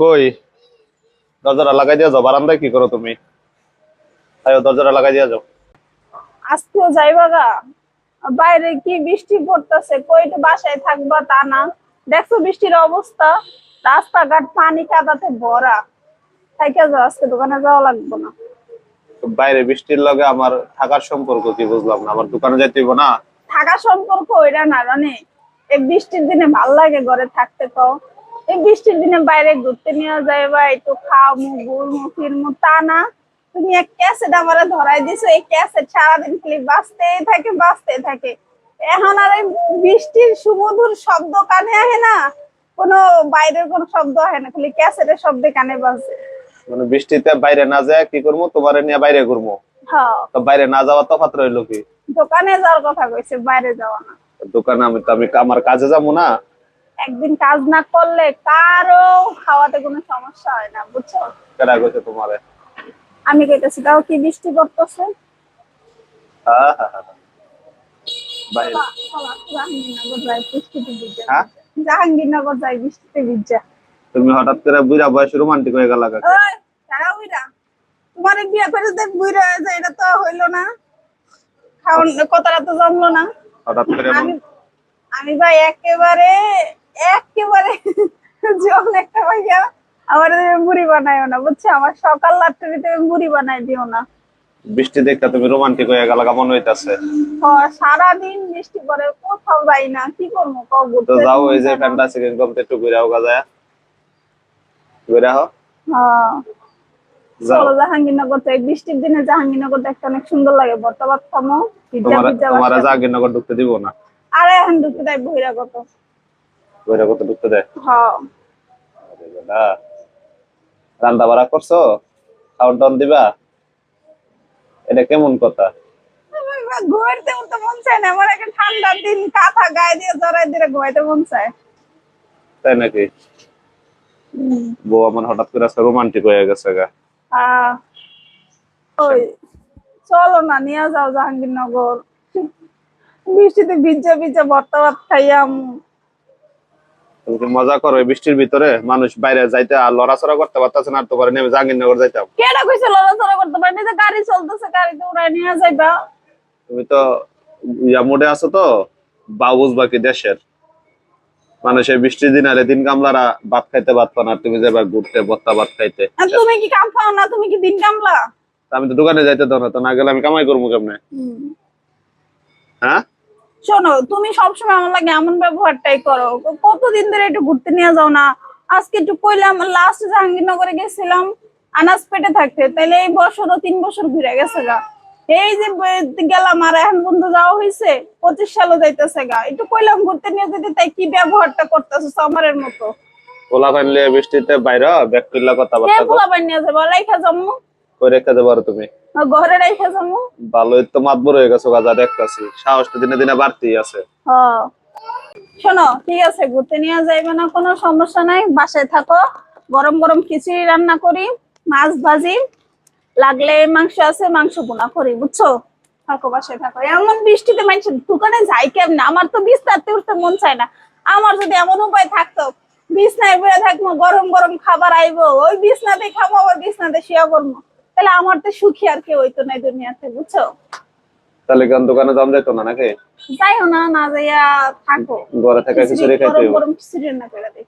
কই? দরজাটা লাগাই দিয়া যাও বারান্দায় কি করো তুমি? আয়ো দরজাটা লাগাই দিয়া যাও। আজকেও যাইবা গা বাইরে কি বৃষ্টি পড়তেছে কই একটু বাসায় থাকবা তা না। দেখছ বৃষ্টির অবস্থা? রাস্তাঘাট পানি কাদাতে ভরা। থাইকা যাও আজকে দোকানে যাওয়া লাগবে না। বাইরে বৃষ্টির লগে আমার থাকার সম্পর্ক কি বুঝলাম না আমার দোকানে যাইতে হইব না? থাকা সম্পর্ক ওইটা না রানে। এই বৃষ্টির দিনে ভালো লাগে ঘরে থাকতে কও এই বৃষ্টির দিনে বাইরে ঘুরতে নিয়ে যায় বা একটু খাওয়ামু ঘুরমু ফিরমু তা না। তুমি এক ক্যাসেট আমারে ধরাই দিছো এই ক্যাসেট সারাদিন খালি বাঁচতেই থাকে বাঁচতেই থাকে। এখন আর এই বৃষ্টির সুমধুর শব্দ কানে আহে না। কোনো বাইরের কোনো শব্দ আহে না খালি ক্যাসেটের শব্দে কানে বাজে। মানে বৃষ্টিতে বাইরে না যায় কি করব তোমার নিয়ে বাইরে ঘুরবো হ্যাঁ। তো বাইরে না যাওয়া তফাৎ রইল কি? দোকানে যাওয়ার কথা কইছে বাইরে যাওয়া না। দোকানে আমি তো আমি আমার কাজে যাব না। একদিন কাজ না করলে কারও খাওয়াতে কোনো সমস্যা হয় না বুঝছ? কেডা কইছে তোমারে? আমি কইতেছি তাও কি বৃষ্টি পড়তেছে? জাহাঙ্গীরনগর যাই বৃষ্টিতে ভিজা। হ্যাঁ? তুমি হঠাৎ করে বুড়া বয়স রোমান্টিক হয়ে গেল তোমার বিয়ে করে দেখ বুইরা হয়ে যায় এটা তো হইল না। কথাটা তো জমলো না। হঠাৎ করে আমি ভাই একেবারে একেবারে জীবন একটা ভাইয়া আমার বুড়ি বানাইও না বুঝছ? আমার সকাল রাত্রিতে বুড়ি বানাই দিও না। বৃষ্টি দেখতে তুমি রোমান্টিক হয়ে গেল মনে হইতাছে? সারাদিন বৃষ্টি পরে কোথাও যাই না কি করব? কও তো যাও ওই যে একটু ঘুরে হোক যায়। ঘুরে হো। হ্যাঁ চলো জাহাঙ্গীরনগর থেকে বৃষ্টির দিনে জাহাঙ্গীরনগর দেখতে অনেক সুন্দর লাগে বর্তমান থামো। তোমার জাহাঙ্গীরনগর ঢুকতে দিব না? আরে এখন ঢুকতে দেয় বহিরাগত। ঘুরে কত ঢুকতে দেয় হ্যাঁ। আরে বেটা, রান্না বাড়া করছ? খাওয়ান টাউন দিবা? এটা কেমন কথা? ঘুরতে উঠতে মন চায় না আমার একটা ঠান্ডার দিন কাঁথা গায়ে দিয়ে জড়াই দিয়ে ঘুমাইতে মন চায়। তাই নাকি? বউ আমার হঠাৎ করে আজকে রোমান্টিক হয়ে গেছে গা। আহ, ওই চলো না নিয়ে যাও জাহাঙ্গীরনগর। বৃষ্টিতে ভিজা ভিজা ভর্তা ভাত খাইয়াম। মজা করো বৃষ্টির ভিতরে মানুষ বাইরে যাইতে আর লড়াচড়া করতে পারতেছে না তোমার নেমে জাহাঙ্গীরনগর যাইতাম। কেডা কইছে লড়াচড়া করতে পারি না যে গাড়ি চলতেছে গাড়িতে উড়াই নিয়ে যাইবা। তুমি তো ইয়া মোডে আছো তো বা বুঝবা কি দেশের মানুষের বৃষ্টির দিন আরে দিন কামলারা ভাত খাইতে ভাত পান আর তুমি যাবা ঘুরতে বত্তা ভাত খাইতে। আর তুমি কি কাম পাও না? তুমি কি দিন কামলা? আমি তো দোকানে যাইতে দাও না তো না গেলে আমি কামাই করব কেমনে? হ্যাঁ? শোনো তুমি সবসময় আমার লাগে এমন ব্যবহারটাই করো। কতদিন ধরে একটু ঘুরতে নিয়ে যাও না? আজকে একটু কইলাম লাস্ট জাহাঙ্গীরনগরে গেছিলাম আনাজ পেটে থাকতে। তাহলে এই বছরও তিন বছর ঘুরে গেছে গা। এই যে গেলাম আর এখন বন্ধু যাওয়া হয়েছে পঁচিশ সালও যাইতেছে গা। একটু কইলাম ঘুরতে নিয়ে যেতে তাই কি ব্যবহারটা করতেছো সামারের মতো? ফাইনলে বৃষ্টিতে বাইরে ব্যাগ কথা কে বার্তা পোলা বান নিয়ে যাব রাইখা জম্মু। করে রেখে দেবো তুমি? ঘরে রাইখা জম্মু ভালোই তো মাতবর হয়ে গেছো গাজা দেখতাছি। সাহসটা দিনে দিনে বাড়তেই আছে। হ্যাঁ। শোনো ঠিক আছে ঘুরতে নিয়ে যাইবে না কোনো সমস্যা নাই বাসায় থাকো। গরম গরম খিচুড়ি রান্না করি মাছ ভাজি লাগলে মাংস আছে মাংস বোনা করি বুঝছ? থাকো বাসায় থাকো। এমন বৃষ্টিতে মানুষের দোকানে যাই কেমন? আমার তো বিস্তারতে উঠতে মন চায় না। আমার যদি এমন উপায় থাকতো বিছনায় বয়ে থাকব গরম গরম খাবার আইবো ওই বিছনাতে খাব আবার বিছনাতে শুয়ে করব তাহলে আমার তো সুখী আর কেউ হইতো না দুনিয়াতে বুঝছ? তাহলে গান দোকানে দাম যাইতো না নাকি? যাইও না না যাইয়া থাকো। ঘরে থাকা কিছু রেখে গরম গরম খিচুড়ি রান্না করে দিই